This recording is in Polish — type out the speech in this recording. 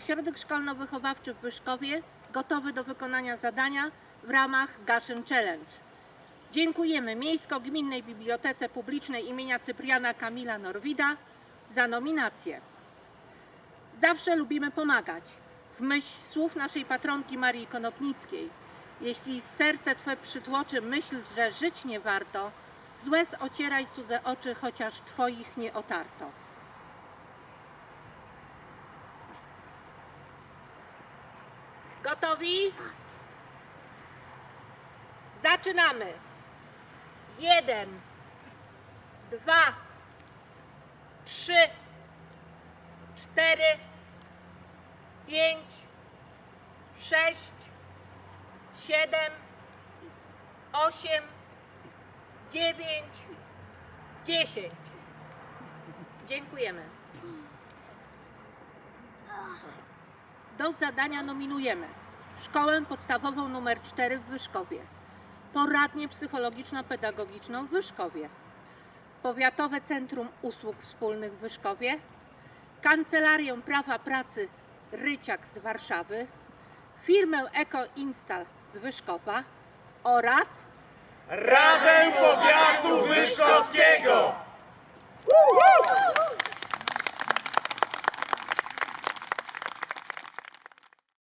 Ośrodek Szkolno-Wychowawczy w Wyszkowie gotowy do wykonania zadania w ramach Gaszyn Challenge. Dziękujemy Miejsko-Gminnej Bibliotece Publicznej imienia Cypriana Kamila Norwida za nominację. Zawsze lubimy pomagać. W myśl słów naszej patronki Marii Konopnickiej. Jeśli serce Twe przytłoczy myśl, że żyć nie warto, z łez ocieraj cudze oczy, chociaż Twoich nie otarto. Gotowi? Zaczynamy. Jeden, dwa, trzy, cztery, pięć, sześć, siedem, osiem, dziewięć, dziesięć. Dziękujemy. Zadania nominujemy Szkołę Podstawową nr 4 w Wyszkowie, Poradnię Psychologiczno-Pedagogiczną w Wyszkowie, Powiatowe Centrum Usług Wspólnych w Wyszkowie, Kancelarię Prawa Pracy Ryciak z Warszawy, firmę Eko Install z Wyszkowa oraz Radę!